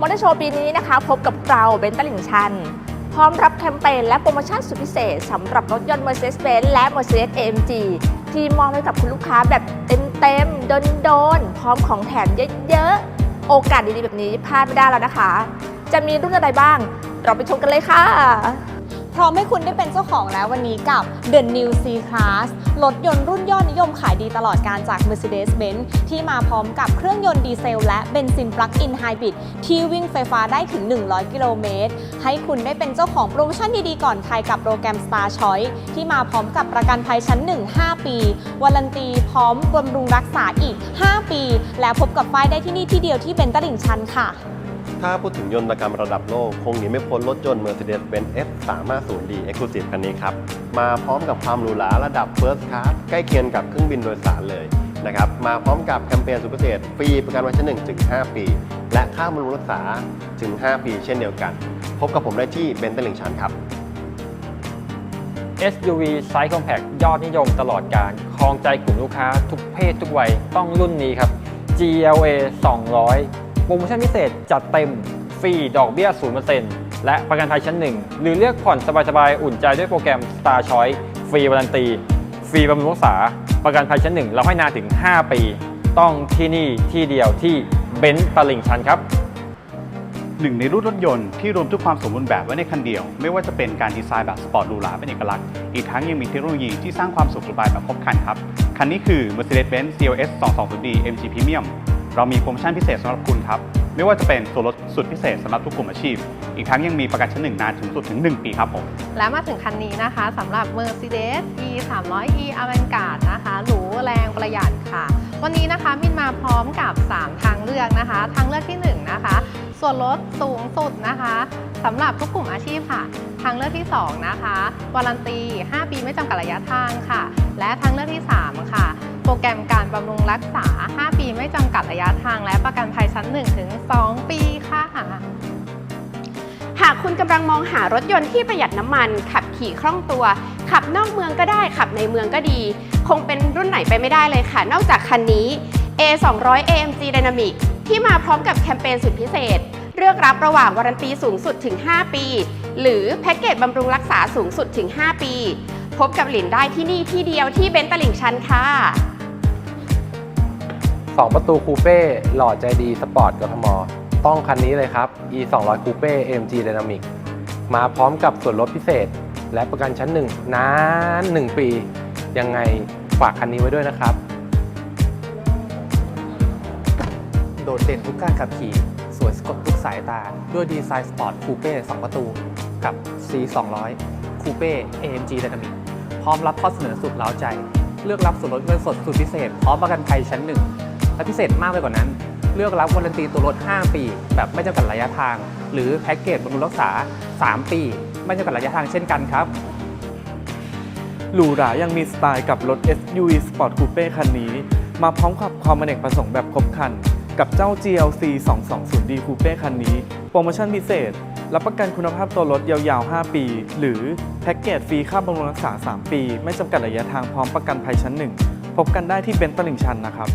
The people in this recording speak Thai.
มอเตอร์โชว์ปีนี้นะคะ พบกับเราเบนซ์ตลิ่งชัน พร้อมรับแคมเปญและโปรโมชั่นสุดพิเศษสำหรับรถยนต์ Mercedes-Benz และ Mercedes-AMG ที่มอบให้กับคุณลูกค้าแบบเต็มๆโดนๆพร้อมของแถมเยอะๆ โอกาสดีๆ แบบนี้พลาดไม่ได้แล้วนะคะ จะมีรุ่นอะไรบ้าง เราไปชมกันเลยค่ะ พร้อมให้คุณได้เป็นเจ้าของแล้ววันนี้กับ The New C Class รถยนต์รุ่นยอดนิยมขายดีตลอดการจาก Mercedes-Benz ที่มาพร้อมกับเครื่องยนต์ดีเซลและเบนซินปลั๊กอินไฮบริดที่วิ่งไฟฟ้าได้ถึง 100 กิโลเมตร ให้คุณได้เป็นเจ้าของโปรโมชั่นดีๆก่อนใครกับโปรแกรม Star Choice ที่มาพร้อมกับประกันภัยชั้น 1 5 ปีวารันตีพร้อมบำรุงรักษาอีก 5 ปี และพบกับฝ้ายได้ที่นี่ที่เดียวที่เบนตลิ่งชันค่ะ ถ้าพูดถึงยนตกรรมระดับโลก คงหนีไม่พ้นรถยนต์ Mercedes-Benz F350D Exclusive คันนี้ครับ มาพร้อมกับความหรูหราระดับ First Class ใกล้เคียงกับเครื่องบินโดยสารเลยนะครับ มาพร้อมกับแคมเปญสุดพิเศษฟรีประกันวันชั้น1ถึง 5 ปี และค่าบำรุงรักษาถึง 5 ปี เช่นเดียวกัน พบกับผมได้ที่เบนซ์ตลิ่งชันครับ SUV ไซส์ Compact ยอดนิยมตลอดการครองใจกลุ่มลูกค้าทุกเพศทุกวัยต้องรุ่นนี้ครับ GLA 200 โปรโมชั่นพิเศษจัดเต็ม ฟรีดอกเบี้ย 0%และประกันภัยชั้นหนึ่งหรือเลือกผ่อนสบายๆ อุ่นใจด้วยโปรแกรม Star Choice ฟรีวารันตี ฟรีบำรุงรักษา ประกันภัยชั้นหนึ่งเราให้นานถึง 5 ปี ต้องที่นี่ที่เดียวที่เบนซ์ตลิ่งชันครับหนึ่งในรุ่นรถยนต์ที่รวมทุกความสมบูรณ์แบบไว้ในคันเดียว ไม่ว่าจะเป็นการดีไซน์แบบสปอร์ตหรูหราเป็นเอกลักษณ์ อีกทั้งยังมีเทคโนโลยีที่สร้างความสุขสบายแบบครบครันครับ คันนี้คือ Mercedes-Benz CLS 220D MG Premium เรามีโปรโมชั่นพิเศษสำหรับคุณครับ ไม่ว่าจะเป็นส่วนลดสุดพิเศษสำหรับทุกกลุ่มอาชีพ อีกทั้งยังมีประกันชั้นหนึ่งนานถึงสุดถึง 1 ปีครับผม และมาถึงคันนี้นะคะสำหรับ Mercedes E 3 0 0 E Avantgarde นะคะหรูแรงประหยัดค่ะ วันนี้นะคะมินมาพร้อมกับ 3 ทางเลือกนะคะ ทางเลือกที่ 1 นะคะ ส่วนลดสูงสุดนะคะสำหรับทุกกลุ่มอาชีพค่ะ ทางเลือกที่ 2 นะคะวารันตี 5 ปีไม่จำกัดระยะทางค่ะ และทางเลือกที่ 3 ค่ะ โปรแกรมการบำรุงรักษา5 ไม่จำกัดระยะทางและประกันภัยชั้น 1 ถึง 2 ปีค่ะ หากคุณกำลังมองหารถยนต์ที่ประหยัดน้ำมัน ขับขี่คล่องตัว ขับนอกเมืองก็ได้ ขับในเมืองก็ดี คงเป็นรุ่นไหนไปไม่ได้เลยค่ะ นอกจากคันนี้ A 2 0 0 AMG Dynamic ที่มาพร้อมกับแคมเปญสุดพิเศษ เลือกรับระหว่างวารันตีสูงสุดถึง 5 ปี หรือแพ็กเกจบำรุงรักษาสูงสุดถึง 5 ปี พบกับหลินได้ที่นี่ที่เดียวที่เบนตลิ่งชันค่ะ 2 ประตูคูเป้หล่อใจดีสปอร์ตกทม ต้องคันนี้เลยครับ e 2 0 0คูเป้ AMG Dynamic มาพร้อมกับส่วนลดพิเศษ และประกันชั้นหนึ่งนาน 1 ปี ยังไงฝากคันนี้ไว้ด้วยนะครับ โดดเด่นทุกการขับขี่ สวยสะกดทุกสายตา ด้วยดีไซน์สปอร์ตคูเป้2ประตู กับ C 2 0 0คูเป้ AMG Dynamic พร้อมรับข้อเสนอสุดเล้าใจ เลือกรับส่วนลดเงินสดสุดพิเศษพร้อมประกันภัยชั้นหนึ่ง และพิเศษมากไปกว่านั้น เลือกรับวารันตีตัวรถ 5 ปี แบบไม่จำกัดระยะทาง หรือแพ็กเกจบำรุงรักษา 3 ปี ไม่จำกัดระยะทางเช่นกันครับหรูหรายังมีสไตล์กับรถ SUV Sport Coupe คันนี้ มาพร้อมกับความอเนกประสงค์แบบครบคัน กับเจ้า GLC 220D Coupe คันนี้ โปรโมชั่นพิเศษ รับประกันคุณภาพตัวรถยาวๆ 5 ปี หรือแพ็กเกจฟรีค่าบำรุงรักษา 3 ปี ไม่จำกัดระยะทางพร้อมประกันภัยชั้นหนึ่งพบกันได้ที่เบนซ์ตลิ่งชันนะครับ